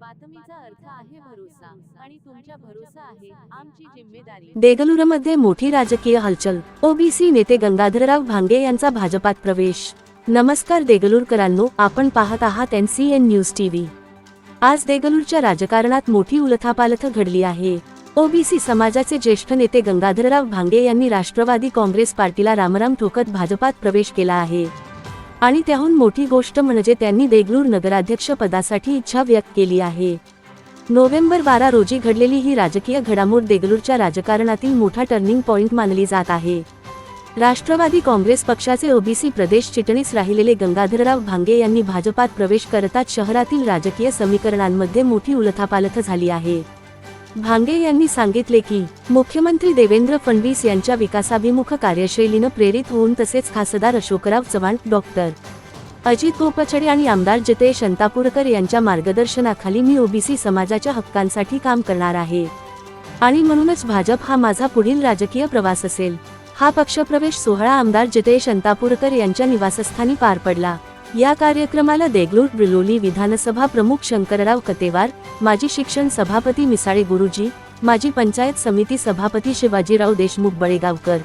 बातमीचा अर्थ आहे भरोसा आणि तुमच्या भरोसा आहे आमची जिम्मेदारी. देगलूरमध्ये मोठी राजकीय हलचल. ओबीसी नेते गंगाधरराव भांगे यांचा भाजपात प्रवेश. नमस्कार देगलूरकरांनो आपण पाहत आहात N C N news TV आज देगलूरच्या राजकारणात मोठी उलथापालथ घडली आहे. ओबीसी समाजाचे ज्येष्ठ नेते गंगाधरराव भांगे यांनी राष्ट्रवादी काँग्रेस पार्टीला रामराम ठोकत भाजपात प्रवेश केला आहे. आणि त्याहून मोठी गोष्ट म्हणजे त्यांनी देगलूर नगराध्यक्ष पदासाठी इच्छा व्यक्त केली आहे. नोव्हेंबर बारा रोजी घडलेली ही राजकीय घडामोड देगलूरच्या राजकारणातील मोठा टर्निंग पॉइंट मानली जात आहे. राष्ट्रवादी काँग्रेस पक्षाचे ओबीसी प्रदेश चिटणीस राहिलेले गंगाधरराव भांगे यांनी भाजपात प्रवेश करताच शहरातील राजकीय समीकरणांमध्ये मोठी उलथापालथ झाली आहे. भांगे यांनी सांगितले की मुख्यमंत्री देवेंद्र फडणवीस यांच्या विकासाभिमुख कार्यशैलीनं प्रेरित होऊन तसेच खासदार अशोकराव चव्हाण डॉक्टर अजित गोपछडे आणि आमदार जितेश अंतापूरकर यांच्या मार्गदर्शनाखाली मी ओबीसी समाजाच्या हक्कांसाठी काम करणार आहे. आणि म्हणूनच भाजप हा माझा पुढील राजकीय प्रवास असेल. हा पक्षप्रवेश सोहळा आमदार जितेश अंतापूरकर यांच्या निवासस्थानी पार पडला. या कार्यक्रमाला देगलूर बिलोली विधानसभा प्रमुख शंकरराव कतेवार माजी शिक्षण सभापती मिसाळे गुरुजी माजी पंचायत समिती सभापती शिवाजीराव देशमुख बळेगावकर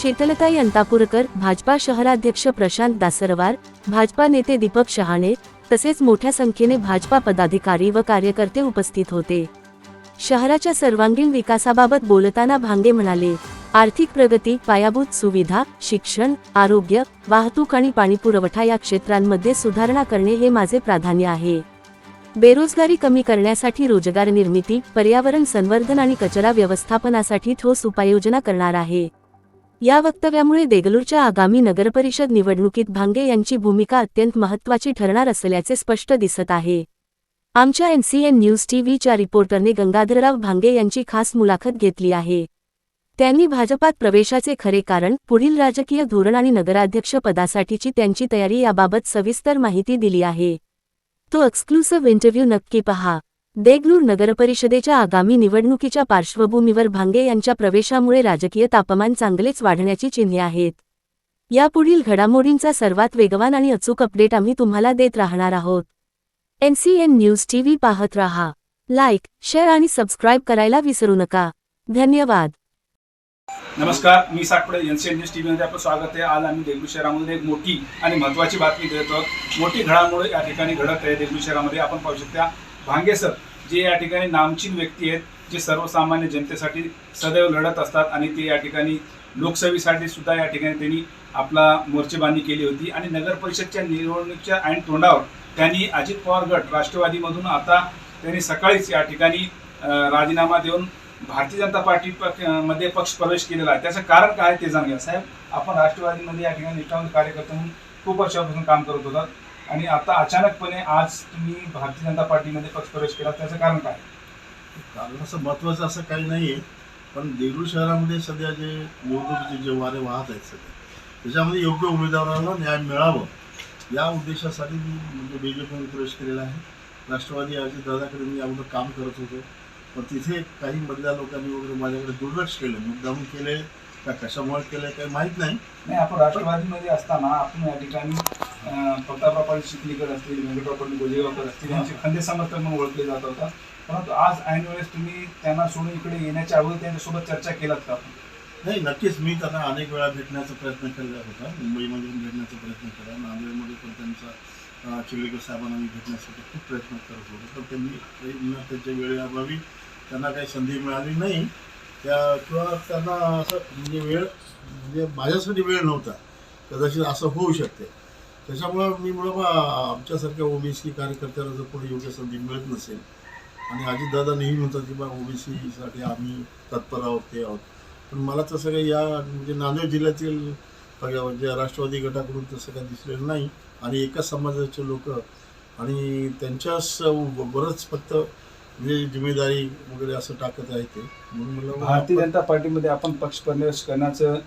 शीतलताई अंतापूरकर भाजपा शहराध्यक्ष प्रशांत दासरवार भाजपा नेते दीपक शहाणे तसेच मोठ्या संख्येने भाजपा पदाधिकारी व कार्यकर्ते उपस्थित होते. शहराच्या सर्वांगीण विकासाबाबत बोलताना भांगे म्हणाले आर्थिक प्रगती पायाभूत सुविधा शिक्षण आरोग्य वाहतूक आणि पाणीपुरवठा या क्षेत्रांमध्ये सुधारणा करणे हे माझे प्राधान्य आहे. बेरोजगारी कमी करण्यासाठी रोजगार निर्मिती पर्यावरण संवर्धन आणि कचरा व्यवस्थापनासाठी ठोस उपाययोजना करणार आहे. या वक्तव्यामुळे देगलूरच्या आगामी नगरपरिषद निवडणुकीत भांगे यांची भूमिका अत्यंत महत्त्वाची ठरणार असल्याचे स्पष्ट दिसत आहे. आमच्या एनसीएन न्यूज टीव्हीच्या रिपोर्टरने गंगाधरराव भांगे यांची खास मुलाखत घेतली आहे. त्यांनी भाजपात प्रवेशाचे खरे कारण पुढील राजकीय धोरण आणि नगराध्यक्ष पदासाठीची त्यांची तयारी याबाबत सविस्तर माहिती दिली आहे. तो एक्सक्लुसिव्ह इंटरव्ह्यू नक्की पहा. देगलूर नगरपरिषदेच्या आगामी निवडणुकीच्या पार्श्वभूमीवर भांगे यांच्या प्रवेशामुळे राजकीय तापमान चांगलेच वाढण्याची चिन्हे आहेत. यापुढील घडामोडींचा सर्वात वेगवान आणि अचूक अपडेट आम्ही तुम्हाला देत राहणार आहोत. एनसीएन न्यूज टीव्ही पाहत रहा. लाईक शेअर आणि सबस्क्राईब करायला विसरू नका. धन्यवाद. नमस्कार मी Sakpade N C N news T व्हीमध्ये आपलं स्वागत आहे. आज आम्ही देगलू शहरामध्ये एक मोठी आणि महत्त्वाची बातमी देत आहोत. मोठी घडामोड या ठिकाणी घडत आहे देगलू शहरामध्ये. आपण पाहू शकता भांगे सर जे या ठिकाणी नामचीन व्यक्ती आहेत जे सर्वसामान्य जनतेसाठी सदैव लढत असतात आणि ते या ठिकाणी लोकसेवेसाठी सुद्धा या ठिकाणी त्यांनी आपला मोर्चेबांधणी केली होती. आणि नगर परिषदच्या निवडणुकीच्या ऐन तोंडावर त्यांनी अजित पवार गट राष्ट्रवादीमधून आता त्यांनी सकाळीच या ठिकाणी राजीनामा देऊन भारतीय जनता पार्टी पक- मध्ये पक्ष प्रवेश केलेला आहे. त्याचं कारण काय आहे ते जाणून घ्या साहेब आपण राष्ट्रवादीमध्ये या ठिकाणी निष्ठावंत कार्यकर्ता म्हणून खूप वर्षापासून काम करत होतात. आणि आता अचानकपणे आज तुम्ही भारतीय जनता पार्टीमध्ये पक्ष प्रवेश केला. त्याचं कारण काय? कारण असं महत्वाचं असं काही नाही आहे पण देगलूर शहरामध्ये सध्या जे निवडणुकीचे जे वारे वाहत आहेत सध्या त्याच्यामध्ये योग्य उमेदवारांना न्याय मिळावं. या उद्देशासाठी मी म्हणजे बी जे पीमध्ये प्रवेश केलेला आहे. राष्ट्रवादी अजितदादाकडे मी अगोदर काम करत होतो. पण तिथे काही मधल्या लोकांनी वगैरे माझ्याकडे दुर्लक्ष केलं मुद्दाम केले का कशामुळे केलं काही माहीत नाही. नाही आपण राष्ट्रवादीमध्ये असताना आपण या ठिकाणी प्रतापराव चिखलीकर असतील व्यंकटराव गोजेगावकर असतील यांचे खंदे समर्थक म्हणून ओळखले जात होता. परंतु आज ऐन वेळेस तुम्ही त्यांना सोडून इकडे येण्याच्या अगोदर त्यांच्यासोबत चर्चा केलात का आपण? नाही नक्कीच मी त्यांना अनेक वेळा भेटण्याचा प्रयत्न केला होता. मुंबईमध्ये पण भेटण्याचा प्रयत्न केला नांदेडमध्ये पण त्यांचा चिखलीकर साहेबांना मी भेटण्यासाठी खूप प्रयत्न करत होतो. पण त्यांनी त्याच्या वेळेअभावी त्यांना काही संधी मिळाली नाही. त्या किंवा त्यांना असं म्हणजे वेळ म्हणजे माझ्यासाठी वेळ नव्हता. कदाचित असं होऊ शकते. त्याच्यामुळं मी म्हणून बा आमच्यासारख्या ओबीसी कार्यकर्त्याला जर कोणी योग्य संधी मिळत नसेल आणि अजितदादा नेहमी म्हणतात की बा ओबीसीसाठी आम्ही तत्पर आहोत ते आहोत. पण मला तसं काही या म्हणजे नांदेड जिल्ह्यातील म्हणजे राष्ट्रवादी गटाकडून तसं काही दिसलेलं नाही. आणि एकाच समाजाचे लोक आणि त्यांच्याच बरंच फक्त म्हणजे जिम्मेदारी वगैरे असं टाकत आहे ते. म्हणून भारतीय जनता पार्टीमध्ये आपण पक्ष प्रवेश करण्याचं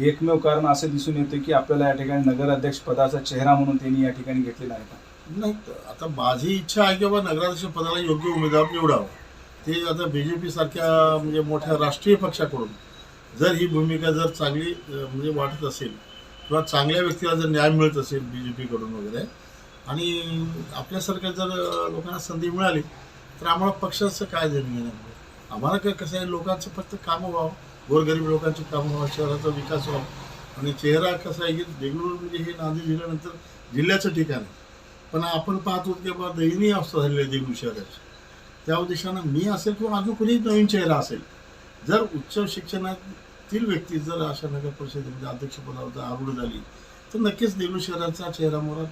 एकमेव कारण असं दिसून येतं की आपल्याला या ठिकाणी नगराध्यक्ष पदाचा चेहरा म्हणून त्यांनी या ठिकाणी घेतलेला आहे का? नाही तर आता माझी इच्छा आहे की बाबा नगराध्यक्ष पदाला योग्य उमेदवार निवडावं. ते आता बी जे पी सारख्या म्हणजे मोठ्या राष्ट्रीय पक्षाकडून जर ही भूमिका जर चांगली अं, म्हणजे वाटत असेल किंवा चांगल्या व्यक्तीला जर न्याय मिळत असेल बी जे पीकडून वगैरे आणि आपल्यासारख्या जर लोकांना संधी मिळाली तर आम्हाला पक्षाचं काय देणं घेणं आम्हाला काय कसं आहे लोकांचं फक्त कामं व्हावं. गोरगरीब लोकांची कामं व्हावं शहराचा विकास व्हावा. आणि चेहरा कसा आहे की बेंगळुरू म्हणजे हे नांदेड जिल्ह्यानंतर जिल्ह्याचं ठिकाण आहे. पण आपण पाहतो की बाबा दयनीय अवस्था झालेली आहे देगलूर शहराची. त्या उद्देशानं मी असेल किंवा अजून कुणीही नवीन चेहरा असेल जर उच्च शिक्षणातील व्यक्ती जर अशा नगर परिषदेमध्ये अध्यक्षपदावर जर आरूढ झाली तर नक्कीच देगलूर शहराचा चेहरा मोहरा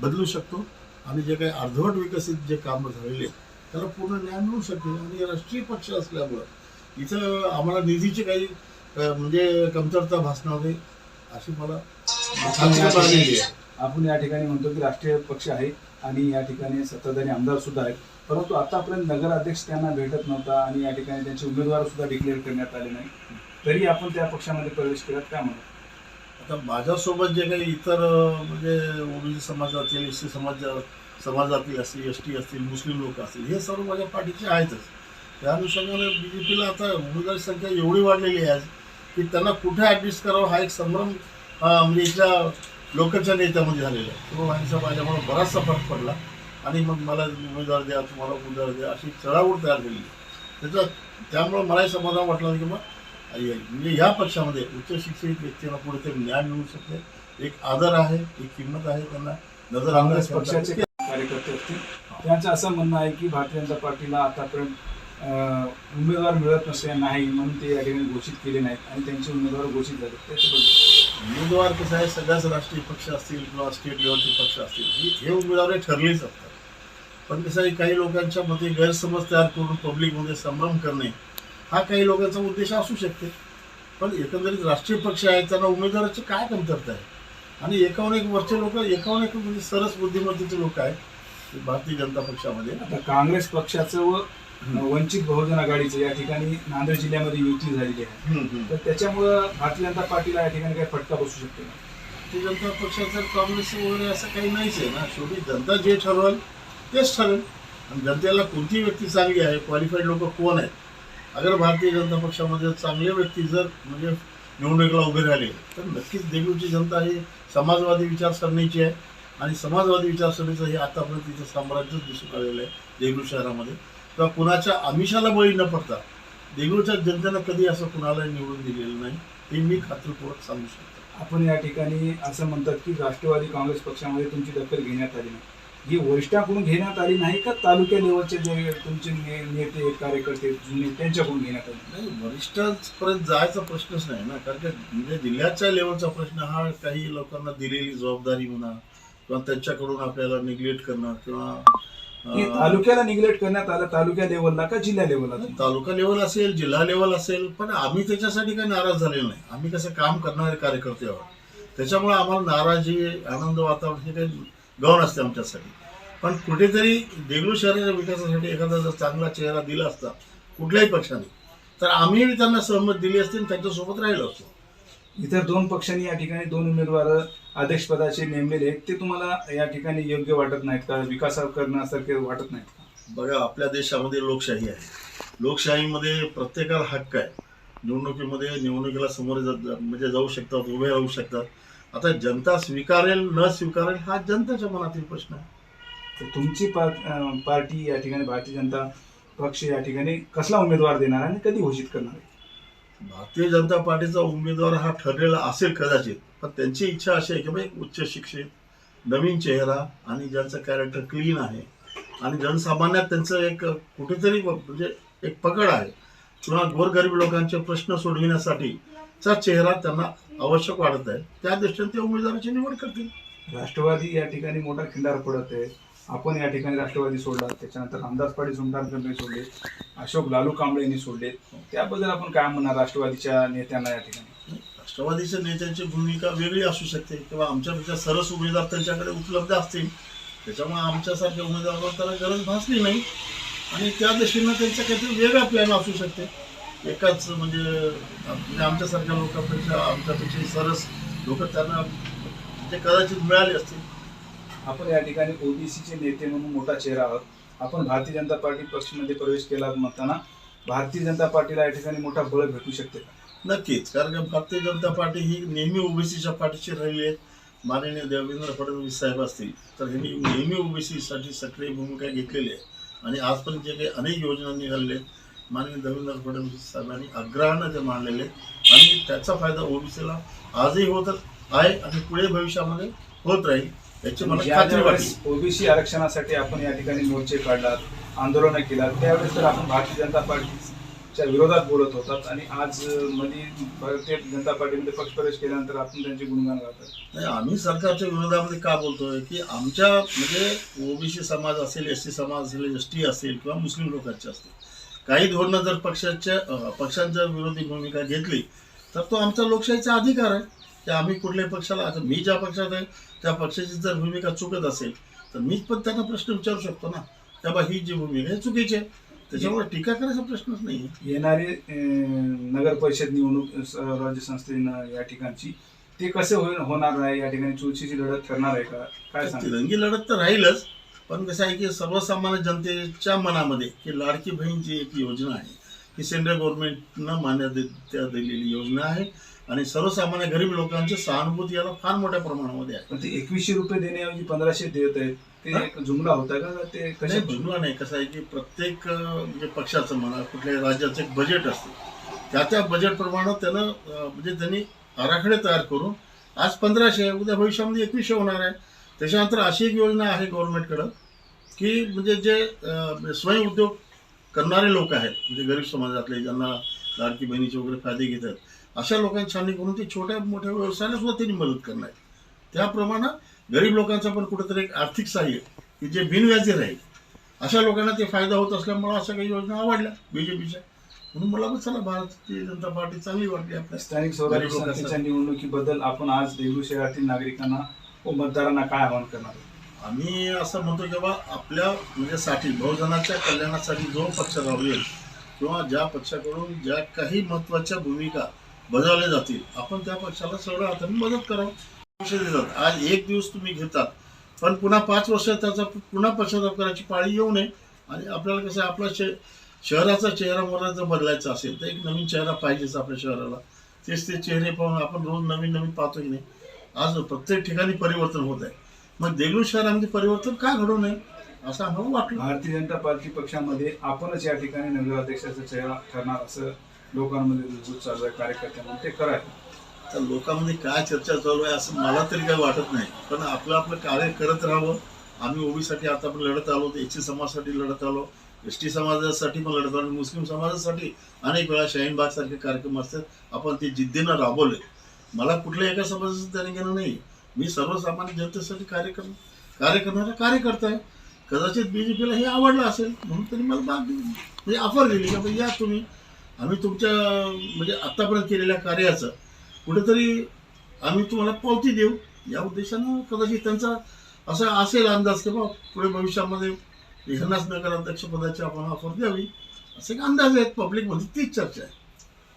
बदलू शकतो. आणि जे काही अर्धवट विकसित जे कामं झालेले आहेत, त्याला पूर्ण न्याय मिळू शकतो आणि राष्ट्रीय पक्ष असल्यामुळं. इथं आम्हाला निधीची काही म्हणजे कमतरता भासणार नाही अशी मला आपण या ठिकाणी म्हणतो की राष्ट्रीय पक्ष आहे आणि या ठिकाणी सत्ताधारी आमदार सुद्धा आहेत. परंतु आतापर्यंत नगराध्यक्ष त्यांना भेटत नव्हता आणि या ठिकाणी त्यांचे उमेदवार सुद्धा डिक्लेअर करण्यात आले नाही तरी आपण त्या पक्षामध्ये प्रवेश केलात काय म्हणतो? आता माझ्यासोबत जे काही इतर म्हणजे ओबीसी समाजातील एस सी समाज समाजातील असतील एस टी असतील मुस्लिम लोक असतील हे सर्व माझ्या पाठीचे आहेतच. त्या अनुषंगाने बी जे पीला आता उमेदवारी संख्या एवढी वाढलेली आहे की त्यांना कुठे ॲडजस्ट करावं हा एक संभ्रम म्हणजे इथल्या लोकांच्या नेत्यामध्ये झालेला आहे. तो माझ्या माझ्यामुळे बराचसा फरक पडला. आणि मग मला उमेदवार द्या तुम्हाला उमेदवार द्या अशी चढावड तयार झाली. त्याचा त्यामुळं मलाही समाधान वाटलं की मग. म्हणजे या पक्षामध्ये उच्च शिक्षित व्यक्तींना कुठेतरी न्याय मिळू शकते. एक आदर आहे एक किंमत आहे त्यांना. नजर पक्षाचे कार्यकर्ते असतील त्यांचं असं म्हणणं आहे की भारतीय जनता पार्टीला आतापर्यंत उमेदवार मिळत नसले नाही म्हणून ते या ठिकाणी घोषित केले नाहीत आणि त्यांचे उमेदवार घोषित झाले. त्याच्याबद्दल. उमेदवार कसं आहे सगळ्याच राष्ट्रीय पक्ष असतील किंवा स्टेट लेवलचे पक्ष असतील ही- हे उमेदवार ठरलेच असतात पण कसं आहे काही लोकांच्या मध्ये गैरसमज तयार करून पब्लिकमध्ये संभ्रम करणे हा काही लोकांचा उद्देश असू शकते. पण एकंदरीत राष्ट्रीय पक्ष आहेत त्यांना उमेदवाराची काय कमतरता आहे? आणि एकावन्न एक वरचे लोक एकावन्न एक म्हणजे सरस बुद्धिमत्तेचे लोक आहेत भारतीय जनता पक्षामध्ये. आता काँग्रेस पक्षाचं व वंचित बहुजन आघाडीचं या ठिकाणी नांदेड जिल्ह्यामध्ये युती झालेली आहे. तर त्याच्यामुळं भारतीय जनता पार्टीला या ठिकाणी काही फटका बसू शकते का? भारतीय जनता पक्षाचं काँग्रेस वगैरे असं काही नाहीच आहे ना. शेवटी जनता जे ठरवेल तेच ठरेल आणि जनतेला कोणती व्यक्ती चांगली आहे क्वालिफाईड लोक कोण आहेत? अगर भारतीय जनता पक्षामध्ये चांगले व्यक्ती जर म्हणजे निवडणुकीला उभे राहिले. तर नक्कीच देगलूरची जनता ही समाजवादी विचारसरणीची आहे आणि समाजवादी विचारसरणीचं हे आतापर्यंत तिचं साम्राज्यच दिसून आलेलं आहे देगलूर शहरामध्ये. किंवा कुणाच्या आमिषाला बळी न पडता देगलूरच्या जनतेनं कधी असं कुणाला निवडून दिलेलं नाही हे मी खात्रीपूर्वक सांगू शकतो. आपण या ठिकाणी असं म्हणतात की राष्ट्रवादी काँग्रेस पक्षामध्ये तुमची दखल घेण्यात आली नाही. ही वरिष्ठाकडून घेण्यात आली नाही का? तालुक्या लेवलचे जे तुमचे नेते कार्यकर्ते जुने त्यांच्याकडून घेण्यात आली. नाही वरिष्ठांपर्यंत जायचा प्रश्नच नाही ना. कारण की म्हणजे जिल्ह्याच्या लेवलचा प्रश्न हा काही लोकांना दिलेली जबाबदारी म्हणा किंवा त्यांच्याकडून आपल्याला निग्लेक्ट करणं किंवा तालुक्याला निग्लेक्ट करण्यात आलं तालुक्या लेवलला का जिल्हा लेवलला? तालुका लेवल असेल जिल्हा लेवल असेल पण आम्ही त्याच्यासाठी काही नाराज झालेलो नाही. आम्ही कसं काम करणारे कार्यकर्ते आहोत. त्याच्यामुळे आम्हाला नाराजी आनंद वातावरण हे काही गौण असते आमच्यासाठी. पण कुठेतरी देगलूर शहराच्या विकासासाठी एखादा जर चांगला चेहरा दिला असता कुठल्याही पक्षाने तर आम्ही त्यांना सहमत दिली असती आणि त्यांच्यासोबत राहिलो असतो. इतर दोन पक्षांनी या ठिकाणी दोन उमेदवार अध्यक्षपदाचे नेमलेले आहेत ते तुम्हाला या ठिकाणी योग्य वाटत नाहीत का? विकास करण्यासारखे वाटत नाहीत का? बघा आपल्या देशामध्ये लोकशाही आहे. लोकशाहीमध्ये प्रत्येकाला हक्क आहे. निवडणुकीमध्ये निवडणुकीला समोर म्हणजे जाऊ शकतात उभे राहू शकतात. आता जनता स्वीकारेल न स्वीकारेल हा जनतेच्या मनातील प्रश्न आहे तर तुमची पार- पार्टी या ठिकाणी भारतीय जनता पक्ष या ठिकाणी कसला उमेदवार देणार आणि कधी घोषित करणार आहे? भारतीय जनता पार्टीचा उमेदवार हा ठरलेला असेल कदाचित पण त्यांची इच्छा अशी आहे की बाई उच्च शिक्षित नवीन चेहरा आणि ज्यांचं कॅरेक्टर क्लीन आहे आणि जनसामान्यात त्यांचं एक कुठेतरी म्हणजे एक पकड आहे किंवा गोरगरीब लोकांचे प्रश्न सोडविण्यासाठी चा चेहरा त्यांना आवश्यक वाटत आहे. त्या दृष्टीने ते उमेदवाराची निवड करतील. राष्ट्रवादी या ठिकाणी मोठा खिंडार पडत आहे. आपण या ठिकाणी राष्ट्रवादी सोडला त्याच्यानंतर रामदास पाटील सुमटांकडे सोडले अशोक लालू कांबळे यांनी सोडले. त्याबद्दल आपण काय म्हणणार राष्ट्रवादीच्या नेत्यांना या ठिकाणी? राष्ट्रवादीच्या नेत्यांची भूमिका वेगळी असू शकते किंवा आमच्यापेक्षा सरस उमेदवार त्यांच्याकडे उपलब्ध असतील. त्याच्यामुळे आमच्यासारख्या उमेदवारावर त्याला गरज भासली नाही. आणि त्या दृष्टीनं त्यांचा काहीतरी वेगळा प्लॅन असू शकते. एकाच म्हणजे म्हणजे आमच्यासारख्या लोकांपेक्षा आमच्यापेक्षा सरस लोक त्यांना ते कदाचित मिळाले असतील. आपण या ठिकाणी ओबीसीचे नेते म्हणून मोठा चेहरा आहोत. आपण भारतीय जनता पार्टी पक्षामध्ये प्रवेश केला म्हणताना भारतीय जनता पार्टीला या ठिकाणी मोठा बळ भेटू शकते का? नक्कीच कारण की भारतीय जनता पार्टी ही नेहमी ओबीसीच्या पाठीशी राहिली आहे. माननीय देवेंद्र फडणवीस साहेब असतील तर ह्यांनी नेहमी ओबीसीसाठी सक्रिय भूमिका घेतलेली आहे. आणि आजपर्यंत जे काही अनेक योजना निघालेल्या आहेत माननीय देवेंद्र फडणवीस साहेबांनी आग्रहानं ते मांडलेले आणि त्याचा फायदा ओबीसीला आजही होत आहे आणि पुढे भविष्यामध्ये होत राहील याची मला खात्री ओबीसी आरक्षणासाठी आपण या ठिकाणी मोर्चे काढलात आंदोलनं केलात त्यावेळेस तर आपण भारतीय जनता पार्टीच्या विरोधात बोलत होतात आणि आज अं, मध्ये भारतीय जनता पार्टीमध्ये पक्षप्रवेश केल्यानंतर आपण त्यांचे गुणगान गातात. नाही आम्ही सरकारच्या विरोधामध्ये का बोलतोय? की आमच्या म्हणजे ओबीसी समाज असेल एस टी समाज असेल एस टी असेल किंवा मुस्लिम लोकांचे असतील काही धोरणं जर पक्षाच्या पक्षांच्या विरोधी भूमिका घेतली तर तो आमचा लोकशाहीचा अधिकार आहे. की आम्ही कुठल्याही पक्षाला आता मी ज्या पक्षात आहे त्या पक्षाची जर भूमिका चुकत असेल तर मीच पण त्यांना प्रश्न विचारू शकतो ना. तेव्हा ही जी भूमिका आहे चुकीची आहे. त्याच्यामुळे टीका करायचा प्रश्नच नाही येणारी नगर परिषद निवडणूक अं, स्वराज्य संस्थेनं या ठिकाणची ते कसे होणार आहे या ठिकाणी चुरशीची लढत ठरणार आहे का? काय तिरंगी लढत तर राहीलच पण कसं आहे की सर्वसामान्य जनतेच्या मनामध्ये की लाडकी बहीण जी एक योजना आहे. ही सेंट्रल गव्हर्नमेंटनं मान्यता दिलेली योजना आहे आणि सर्वसामान्य गरीब लोकांची सहानुभूती याला फार मोठ्या प्रमाणामध्ये आहे. पण ते एकवीसशे रुपये देण्याऐवजी पंधराशे देत आहेत. ते एक जुमला होता का? का ते कशा नाही जुमला नाही. कसं आहे की प्रत्येक म्हणजे पक्षाचं म्हणा कुठल्याही राज्याचं एक बजेट असते. त्या त्या बजेटप्रमाणे त्यानं म्हणजे त्यांनी आराखडे तयार करून आज पंधराशे उद्या भविष्यामध्ये एकवीसशे होणार आहे. त्याच्यानंतर अशी एक योजना आहे गव्हर्नमेंटकडं की म्हणजे जे अं, स्वयंउद्योग करणारे लोक आहेत म्हणजे गरीब समाजातले ज्यांना लाडकी बहिणीचे वगैरे फायदे घेतात अशा लोकांची छाननी करून ते छोट्या मोठ्या व्यवसायाला सुद्धा त्यांनी मदत करणार त्याप्रमाणे गरीब लोकांचं पण कुठेतरी एक आर्थिक सहाय्य की जे बिनव्याजी राहील अशा लोकांना ते फायदा होत असल्यामुळे अशा काही योजना आवडल्या बीजेपीच्या. म्हणून मला पण चला भारतीय जनता पार्टी चांगली वाटली आपल्या स्थानिक स्वराज्य निवडणुकीबद्दल आपण आज देगलूर शहरातील नागरिकांना मतदारांना काय आवाहन करणार? आम्ही असं म्हणतो की बाबा आपल्या म्हणजे साठी बहुजनाच्या कल्याणासाठी जो पक्ष राबवेल किंवा ज्या पक्षाकडून ज्या काही महत्त्वाच्या भूमिका बजावल्या जातील आपण त्या पक्षाला सगळं हाताने मदत करावं. देतात. आज एक दिवस तुम्ही घेतात पण पुन्हा पाच वर्ष त्याचा पुन्हा पश्चाताप करायची पाळी येऊ नये. आणि आपल्याला कसं आहे, आपला शे शहराचा चेहरा मोहरा जर बदलायचा असेल तर एक नवीन चेहरा पाहिजेच आपल्या शहराला. तेच ते चेहरे पाहून आपण रोज नवीन नवीन पाहतो की नाही. आज प्रत्येक ठिकाणी परिवर्तन होत आहे. मग देगलूर शहरामध्ये परिवर्तन का घडू नये असं आम्हाला वाटलं. भारतीय जनता पार्टी पक्षामध्ये आपणच या ठिकाणी नगराध्यक्षाचा चेहरा ठरणार असं लोकांमध्ये रुजू चालू आहे कार्यकर्त्यांमध्ये ते करायचं तर लोकांमध्ये काय चर्चा चालू आहे असं मला तरी काही वाटत नाही. पण आपलं आपलं कार्य करत राहावं. आम्ही ओबीसाठी आता पण लढत आलो एस टी समाजासाठी लढत आलो. एस टी समाजासाठी पण लढत आलो मुस्लिम समाजासाठी अनेक वेळा शाहीन सारखे कार्यक्रम असतात. आपण ते जिद्दीनं राबवले. मला कुठल्या एका समाजाचं त्याने घेणं नाही. मी सर्वसामान्य जनतेसाठी कार्य कर कार्य करणारा कार्यकर्ता आहे. कदाचित बी जे पीला हे आवडलं असेल म्हणून त्यांनी मला भाग दिली. म्हणजे ऑफर दिली का या तुम्ही आम्ही तुमच्या म्हणजे आत्तापर्यंत केलेल्या कार्याचं कुठेतरी आम्ही तुम्हाला पावती देऊ. या उद्देशानं कदाचित त्यांचा असा असेल अंदाज की बा पुढे भविष्यामध्ये ह्यांनाच नगराध्यक्ष पदाची आपण ऑफर द्यावी. असे एक अंदाज आहेत पब्लिकमध्ये तीच चर्चा आहे.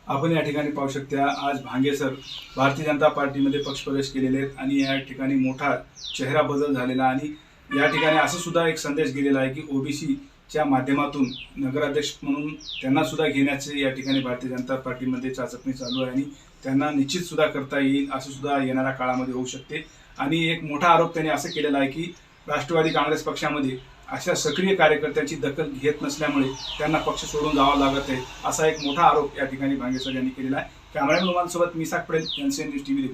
आपण या ठिकाणी पाहू शकता आज भांगे सर भारतीय जनता पार्टीमध्ये पक्षप्रवेश केलेले आहेत आणि या ठिकाणी मोठा चेहरा बदल झालेला आणि या ठिकाणी असं सुद्धा एक संदेश गेलेला आहे की ओबीसीच्या माध्यमातून नगराध्यक्ष म्हणून त्यांना सुद्धा घेण्याचे या ठिकाणी भारतीय जनता पार्टीमध्ये चाचपणी चालू आहे आणि त्यांना निश्चित सुद्धा करता येईल असं सुद्धा येणाऱ्या काळामध्ये होऊ शकते. आणि एक मोठा आरोप त्यांनी असं केलेला आहे की राष्ट्रवादी काँग्रेस पक्षामध्ये अशा सक्रिय कार्यकर्त्यांची दखल घेत नसल्यामुळे त्यांना पक्ष सोडून जावा लागत आहे असा एक मोठा आरोप या ठिकाणी भांगेसर यांनी केलेला आहे. कॅमेरा लोकांसोबत मी साक पडेल एनसीएन टी व्ही